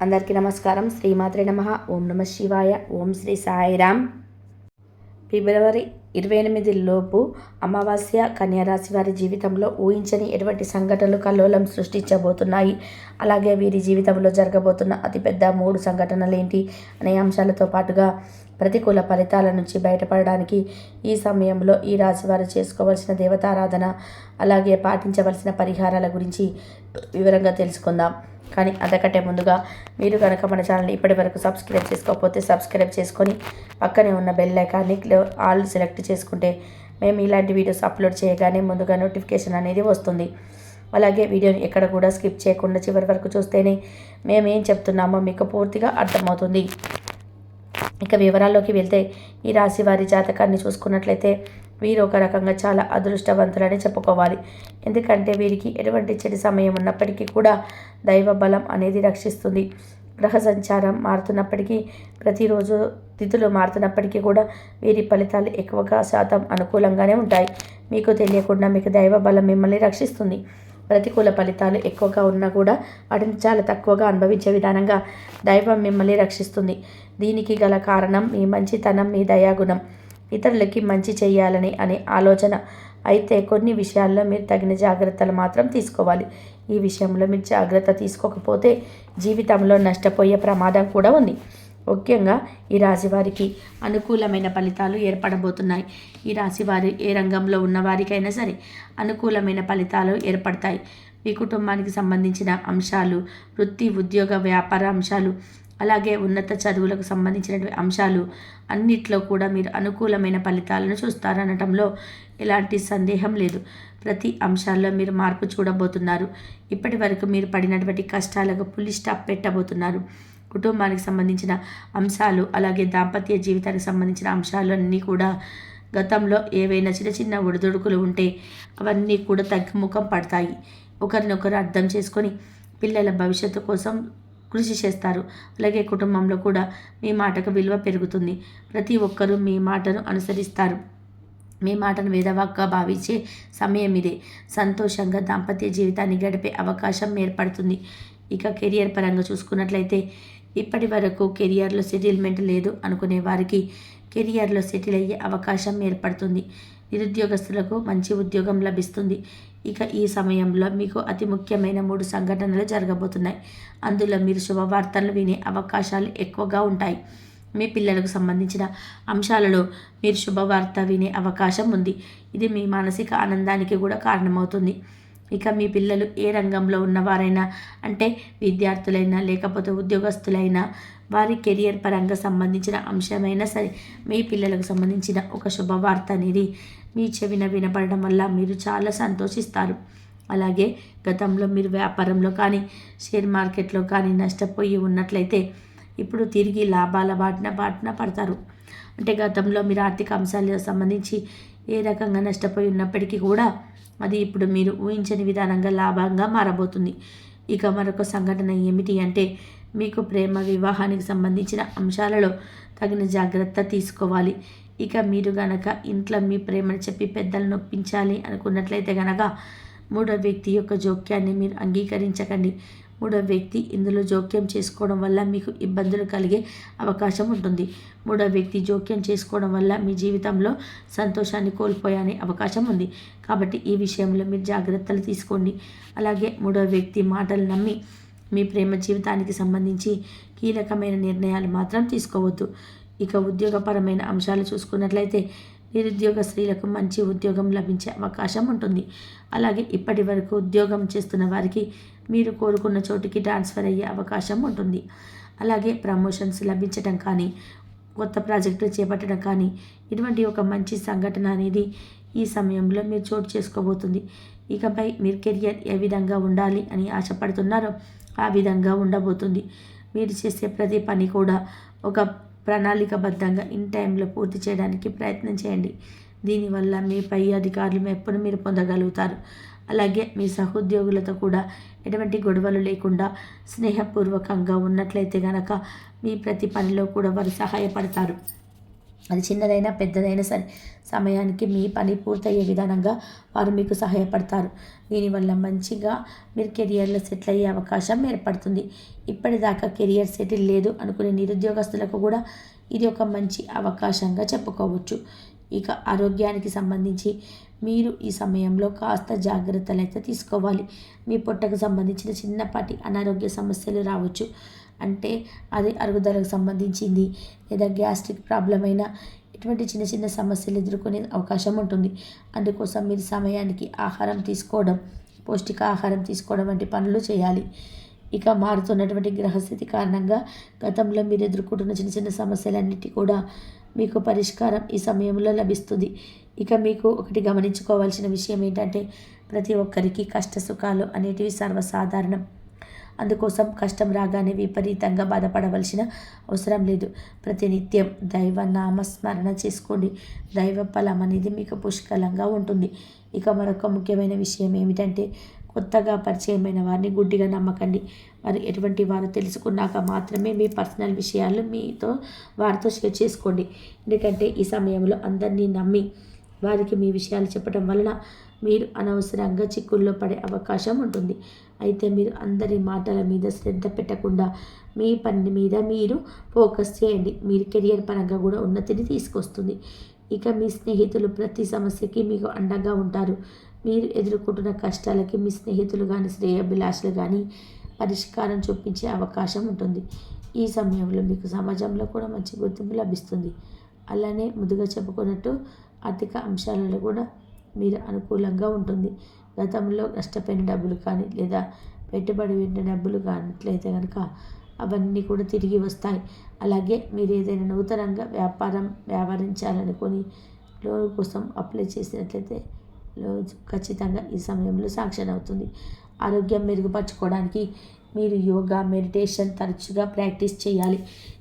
అందరికీ నమస్కారం. శ్రీమాత్రే నమ. ఓం నమ శివాయ. ఓం శ్రీ సాయిరామ్ ఫిబ్రవరి ఇరవై ఎనిమిది లోపు అమావాస్య కన్యారాశి వారి జీవితంలో ఊహించని ఎటువంటి సంఘటనలు కల్లోలం సృష్టించబోతున్నాయి. అలాగే వీరి జీవితంలో జరగబోతున్న అతిపెద్ద మూడు సంఘటనలు ఏంటి అనే అంశాలతో పాటుగా ప్రతికూల ఫలితాల నుంచి బయటపడడానికి ఈ సమయంలో ఈ రాశి వారు చేసుకోవాల్సిన దేవతారాధన అలాగే పాటించవలసిన పరిహారాల గురించి వివరంగా తెలుసుకుందాం. కానీ అంతకంటే ముందుగా మీరు కనుక మన ఛానల్ని ఇప్పటి వరకు సబ్స్క్రైబ్ చేసుకోకపోతే సబ్స్క్రైబ్ చేసుకొని పక్కనే ఉన్న బెల్ ఐకాన్ని ఆల్ సెలెక్ట్ చేసుకుంటే మేము ఇలాంటి వీడియోస్ అప్లోడ్ చేయగానే ముందుగా నోటిఫికేషన్ అనేది వస్తుంది. అలాగే వీడియోని ఎక్కడ కూడా స్కిప్ చేయకుండా చివరి వరకు చూస్తేనే మేము ఏం చెప్తున్నామో మీకు పూర్తిగా అర్థమవుతుంది. ఇక వివరాల్లోకి వెళ్తే ఈ రాశి వారి జాతకాన్ని చూసుకున్నట్లయితే వీరు ఒక రకంగా చాలా అదృష్టవంతులని చెప్పుకోవాలి. ఎందుకంటే వీరికి ఎటువంటి చెడు సమయం ఉన్నప్పటికీ కూడా దైవ బలం అనేది రక్షిస్తుంది. గ్రహ సంచారం మారుతున్నప్పటికీ ప్రతిరోజు తిథులు మారుతున్నప్పటికీ కూడా వీరి ఫలితాలు ఎక్కువగా శాతం అనుకూలంగానే ఉంటాయి. మీకు తెలియకుండా మీకు దైవ బలం మిమ్మల్ని రక్షిస్తుంది. ప్రతికూల ఫలితాలు ఎక్కువగా ఉన్నా కూడా వాటిని చాలా తక్కువగా అనుభవించే విధానంగా దైవం మిమ్మల్ని రక్షిస్తుంది. దీనికి గల కారణం మీ మంచితనం మీ దయాగుణం. ఇతరులకి మంచి చేయాలని అనే ఆలోచన అయితే కొన్ని విషయాల్లో మీరు తగిన జాగ్రత్తలు మాత్రం తీసుకోవాలి. ఈ విషయంలో మీరు జాగ్రత్త తీసుకోకపోతే జీవితంలో నష్టపోయే ప్రమాదం కూడా ఉంది. ముఖ్యంగా ఈ రాశి వారికి అనుకూలమైన ఫలితాలు ఏర్పడబోతున్నాయి. ఈ రాశి వారి ఏ రంగంలో ఉన్న వారికైనా సరే అనుకూలమైన ఫలితాలు ఏర్పడతాయి. మీ కుటుంబానికి సంబంధించిన అంశాలు వృత్తి ఉద్యోగ వ్యాపార అంశాలు అలాగే ఉన్నత చదువులకు సంబంధించినటువంటి అంశాలు అన్నిట్లో కూడా మీరు అనుకూలమైన ఫలితాలను చూస్తారనటంలో ఎలాంటి సందేహం లేదు. ప్రతి అంశాల్లో మీరు మార్పు చూడబోతున్నారు. ఇప్పటి వరకు మీరు పడినటువంటి కష్టాలకు పులి స్టాప్ పెట్టబోతున్నారు. కుటుంబానికి సంబంధించిన అంశాలు అలాగే దాంపత్య జీవితానికి సంబంధించిన అంశాలు అన్నీ కూడా గతంలో ఏవైనా చిన్న చిన్న ఒడిదుడుకులు ఉంటే అవన్నీ కూడా తగ్గుముఖం పడతాయి. ఒకరినొకరు అర్థం చేసుకొని పిల్లల భవిష్యత్తు కోసం కృషి చేస్తారు. అలాగే కుటుంబంలో కూడా మీ మాటకు విలువ పెరుగుతుంది. ప్రతి ఒక్కరూ మీ మాటను అనుసరిస్తారు. మీ మాటను వేదవాక్గా భావించే సమయం ఇదే. సంతోషంగా దాంపత్య జీవితాన్ని గడిపే అవకాశం ఏర్పడుతుంది. ఇక కెరియర్ పరంగా చూసుకున్నట్లయితే ఇప్పటి వరకు కెరియర్లో సెటిల్మెంట్ లేదు అనుకునే వారికి కెరియర్లో సెటిల్ అయ్యే అవకాశం ఏర్పడుతుంది. నిరుద్యోగస్తులకు మంచి ఉద్యోగం లభిస్తుంది. ఇక ఈ సమయంలో మీకు అతి ముఖ్యమైన మూడు సంఘటనలు జరగబోతున్నాయి. అందులో మీరు శుభవార్తలు వినే అవకాశాలు ఎక్కువగా ఉంటాయి. మీ పిల్లలకు సంబంధించిన అంశాలలో మీరు శుభవార్త వినే అవకాశం ఉంది. ఇది మీ మానసిక ఆనందానికి కూడా కారణమవుతుంది. ఇక మీ పిల్లలు ఏ రంగంలో ఉన్నవారైనా అంటే విద్యార్థులైనా లేకపోతే ఉద్యోగస్తులైనా వారి కెరియర్ పరంగా సంబంధించిన అంశమైనా సరే మీ పిల్లలకు సంబంధించిన ఒక శుభవార్త అనేది మీ చెవిన వినపడడం వల్ల మీరు చాలా సంతోషిస్తారు. అలాగే గతంలో మీరు వ్యాపారంలో కానీ షేర్ మార్కెట్లో కానీ నష్టపోయి ఉన్నట్లయితే ఇప్పుడు తిరిగి లాభాల బాటిన బాటిన పడతారు. అంటే గతంలో మీరు ఆర్థిక అంశాలకు సంబంధించి ఏ రకంగా నష్టపోయి ఉన్నప్పటికీ కూడా అది ఇప్పుడు మీరు ఊహించని విధానంగా లాభంగా మారబోతుంది. ఇక మరొక సంఘటన ఏమిటి అంటే మీకు ప్రేమ వివాహానికి సంబంధించిన అంశాలలో తగిన జాగ్రత్త తీసుకోవాలి. ఇక మీరు గనక ఇంట్లో మీ ప్రేమను చెప్పి పెద్దలను నొప్పించాలి అనుకున్నట్లయితే గనక మూడో వ్యక్తి యొక్క జోక్యాన్ని మీరు అంగీకరించకండి. మూడో వ్యక్తి ఇందులో జోక్యం చేసుకోవడం వల్ల మీకు ఇబ్బందులు కలిగే అవకాశం ఉంటుంది. మూడో వ్యక్తి జోక్యం చేసుకోవడం వల్ల మీ జీవితంలో సంతోషాన్ని కోల్పోయే అవకాశం ఉంది. కాబట్టి ఈ విషయంలో మీరు జాగ్రత్తలు తీసుకోండి. అలాగే మూడో వ్యక్తి మాటలు నమ్మి మీ ప్రేమ జీవితానికి సంబంధించి కీలకమైన నిర్ణయాలు మాత్రం తీసుకోవద్దు. ఇక ఉద్యోగపరమైన అంశాలు చూసుకున్నట్లయితే నిరుద్యోగ స్త్రీలకు మంచి ఉద్యోగం లభించే అవకాశం ఉంటుంది. అలాగే ఇప్పటి వరకు ఉద్యోగం చేస్తున్న వారికి మీరు కోరుకున్న చోటుకి ట్రాన్స్ఫర్ అయ్యే అవకాశం ఉంటుంది. అలాగే ప్రమోషన్స్ లభించడం కానీ కొత్త ప్రాజెక్టులు చేపట్టడం కానీ ఇటువంటి ఒక మంచి సంఘటన అనేది ఈ సమయంలో మీరు చోటు చేసుకోబోతుంది. ఇకపై మీరు కెరియర్ ఏ విధంగా ఉండాలి అని ఆశపడుతున్నారో ఆ విధంగా ఉండబోతుంది. మీరు చేసే ప్రతి పని కూడా ఒక ప్రణాళికబద్ధంగా ఇన్ టైంలో పూర్తి చేయడానికి ప్రయత్నం చేయండి. దీనివల్ల మీ పై అధికారులు మెప్పును మీరు పొందగలుగుతారు. అలాగే మీ సహోద్యోగులతో కూడా ఎటువంటి గొడవలు లేకుండా స్నేహపూర్వకంగా ఉన్నట్లయితే గనక మీ ప్రతి పనిలో కూడా వారు సహాయపడతారు. అది చిన్నదైనా పెద్దదైనా సరే సమయానికి మీ పని పూర్తయ్యే విధానంగా వారు మీకు సహాయపడతారు. దీనివల్ల మంచిగా మీరు కెరియర్లో సెటిల్ అయ్యే అవకాశం ఏర్పడుతుంది. ఇప్పటిదాకా కెరియర్ సెటిల్ లేదు అనుకునే నిరుద్యోగస్తులకు కూడా ఇది ఒక మంచి అవకాశంగా చెప్పుకోవచ్చు. ఇక ఆరోగ్యానికి సంబంధించి మీరు ఈ సమయంలో కాస్త జాగ్రత్తలు అయితే తీసుకోవాలి. మీ పొట్టకు సంబంధించిన చిన్నపాటి అనారోగ్య సమస్యలు రావచ్చు. అంటే అది అరుగుదలకు సంబంధించింది లేదా గ్యాస్ట్రిక్ ప్రాబ్లం అయినా ఇటువంటి చిన్న చిన్న సమస్యలు ఎదుర్కొనే అవకాశం ఉంటుంది. అందుకోసం మీరు సమయానికి ఆహారం తీసుకోవడం పౌష్టికాహారం తీసుకోవడం వంటి పనులు చేయాలి. ఇక మారుతున్నటువంటి గ్రహస్థితి కారణంగా గతంలో మీరు ఎదుర్కొంటున్న చిన్న చిన్న సమస్యలన్నిటి కూడా మీకు పరిష్కారం ఈ సమయంలో లభిస్తుంది. ఇక మీకు ఒకటి గమనించుకోవాల్సిన విషయం ఏంటంటే ప్రతి ఒక్కరికి కష్ట సుఖాలు అనేటివి సర్వసాధారణం. అందుకోసం కష్టం రాగానే విపరీతంగా బాధపడవలసిన అవసరం లేదు. ప్రతినిత్యం దైవ నామస్మరణ చేసుకోండి. దైవ ఫలం అనేది మీకు పుష్కలంగా ఉంటుంది. ఇక మరొక ముఖ్యమైన విషయం ఏమిటంటే కొత్తగా పరిచయమైన వారిని గుడ్డిగా నమ్మకండి. వారు ఎటువంటి వారు తెలుసుకున్నాక మాత్రమే మీ పర్సనల్ విషయాలు మీతో వారితో షేర్ చేసుకోండి. ఎందుకంటే ఈ సమయంలో అందరినీ నమ్మి వారికి మీ విషయాలు చెప్పడం వలన మీరు అనవసరంగా చిక్కుల్లో పడే అవకాశం ఉంటుంది. అయితే మీరు అందరి మాటల మీద శ్రద్ధ పెట్టకుండా మీ పని మీద మీరు ఫోకస్ చేయండి. మీరు కెరియర్ పరంగా కూడా ఉన్నతిని తీసుకొస్తుంది. ఇక మీ స్నేహితులు ప్రతి సమస్యకి మీకు అండగా ఉంటారు. మీరు ఎదుర్కొంటున్న కష్టాలకి మీ స్నేహితులు కానీ శ్రేయభిలాషలు కానీ పరిష్కారం చూపించే అవకాశం ఉంటుంది. ఈ సమయంలో మీకు సమాజంలో కూడా మంచి గుర్తింపు లభిస్తుంది. అలానే ముందుగా చెప్పుకున్నట్టు ఆర్థిక అంశాలలో కూడా మీరు అనుకూలంగా ఉంటుంది. గతంలో నష్టపోయిన డబ్బులు కానీ లేదా పెట్టుబడి పెట్టిన డబ్బులు కానట్లయితే కనుక అవన్నీ కూడా తిరిగి వస్తాయి. అలాగే మీరు ఏదైనా నూతనంగా వ్యాపారం వ్యవహరించాలనుకొని లోన్ కోసం అప్లై చేసినట్లయితే రోజు ఖచ్చితంగా ఈ సమయంలో సాక్షన్ అవుతుంది ఆరోగ్యం మెరుగుపరచుకోవడానికి మీరు యోగా మెడిటేషన్ తరచుగా ప్రాక్టీస్ చేయాలి.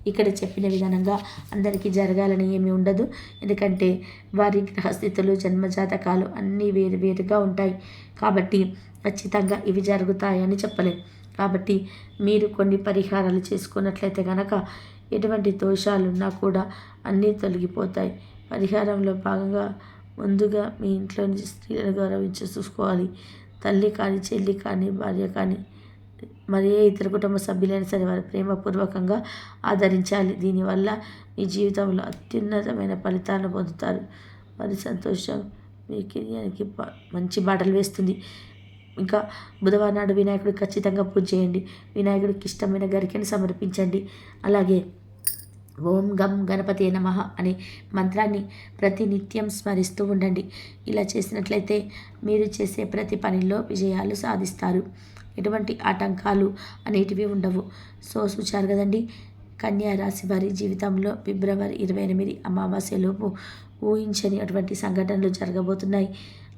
ఇక్కడ చెప్పిన విధానంగా అందరికీ జరగాలని ఏమీ ఉండదు. ఎందుకంటే వారి గ్రహస్థితులు జన్మజాతకాలు అన్నీ వేరు వేరుగా ఉంటాయి. కాబట్టి ఖచ్చితంగా ఇవి జరుగుతాయని చెప్పలేం. కాబట్టి మీరు కొన్ని పరిహారాలు చేసుకున్నట్లయితే కనుక ఎటువంటి దోషాలున్నా కూడా అన్నీ తొలగిపోతాయి. పరిహారంలో భాగంగా ముందుగా మీ ఇంట్లోని స్త్రీలను గౌరవించి చూసుకోవాలి. తల్లి కానీ చెల్లి కానీ భార్య కానీ మరి ఏ ఇతర కుటుంబ సభ్యులైనా సరే వారి ప్రేమపూర్వకంగా ఆదరించాలి. దీనివల్ల మీ జీవితంలో అత్యున్నతమైన ఫలితాలను పొందుతారు. మరి సంతోషం మీ కెరియర్కి మంచి బాటలు వేస్తుంది. ఇంకా బుధవారం నాడు వినాయకుడు ఖచ్చితంగా పూజ చేయండి. వినాయకుడికి ఇష్టమైన గరికను సమర్పించండి. అలాగే ఓం గం గణపతి నమ అనే మంత్రాన్ని ప్రతినిత్యం స్మరిస్తూ ఉండండి. ఇలా చేసినట్లయితే మీరు చేసే ప్రతి పనిలో విజయాలు సాధిస్తారు. ఎటువంటి ఆటంకాలు అనేటివి ఉండవు. సో చూచారు కదండి. కన్యా రాశి వారి జీవితంలో ఫిబ్రవరి ఇరవై ఎనిమిది అమావాస్యలోపు ఊహించని అటువంటి సంఘటనలు జరగబోతున్నాయి.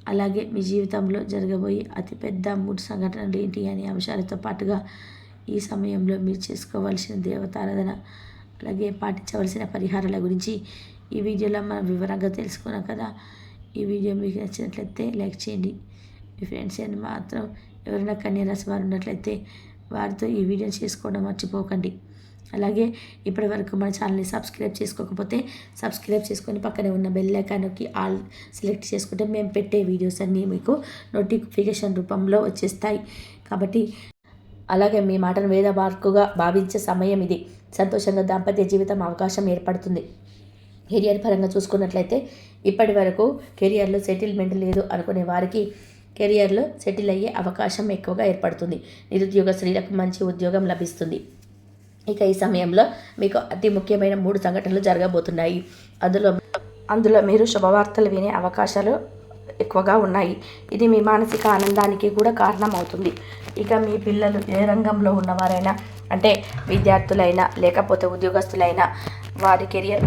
అలాగే మీ జీవితంలో జరగబోయే అతిపెద్ద మూడు సంఘటనలు ఏంటి అనే అంశాలతో పాటుగా ఈ సమయంలో మీరు చేసుకోవాల్సిన దేవతారాధన అలాగే పాటించవలసిన పరిహారాల గురించి ఈ వీడియోలో మనం వివరంగా తెలుసుకున్నాం కదా. ఈ వీడియో మీకు నచ్చినట్లయితే లైక్ చేయండి. మీ ఫ్రెండ్స్ అని మాత్రం ఎవరైనా కన్యరాశి వారు ఉన్నట్లయితే వారితో ఈ వీడియో చేసుకోవడం మర్చిపోకండి. అలాగే ఇప్పటి వరకు మన ఛానల్ని సబ్స్క్రైబ్ చేసుకోకపోతే సబ్స్క్రైబ్ చేసుకొని పక్కనే ఉన్న బెల్ ఐకాన్కి ఆల్ సెలెక్ట్ చేసుకుంటే మేము పెట్టే వీడియోస్ అన్నీ మీకు నోటిఫికేషన్ రూపంలో వచ్చేస్తాయి. కాబట్టి అలాగే మీ మాటను వేద మార్కుగా భావించే సమయం ఇది. సంతోషంగా దాంపత్య జీవితం అవకాశం ఏర్పడుతుంది. కెరియర్ పరంగా చూసుకున్నట్లయితే ఇప్పటి వరకు కెరియర్లో సెటిల్మెంట్ లేదు అనుకునే వారికి కెరియర్లో సెటిల్ అయ్యే అవకాశం ఎక్కువగా ఏర్పడుతుంది. నిరుద్యోగ స్త్రీలకు మంచి ఉద్యోగం లభిస్తుంది. ఇక ఈ సమయంలో మీకు అతి ముఖ్యమైన మూడు సంఘటనలు జరగబోతున్నాయి. అందులో అందులో మీరు శుభవార్తలు వినే అవకాశాలు ఎక్కువగా ఉన్నాయి. ఇది మీ మానసిక ఆనందానికి కూడా కారణమవుతుంది. ఇక మీ పిల్లలు ఏ రంగంలో ఉన్నవారైనా అంటే విద్యార్థులైనా లేకపోతే ఉద్యోగస్తులైనా వారి కెరియర్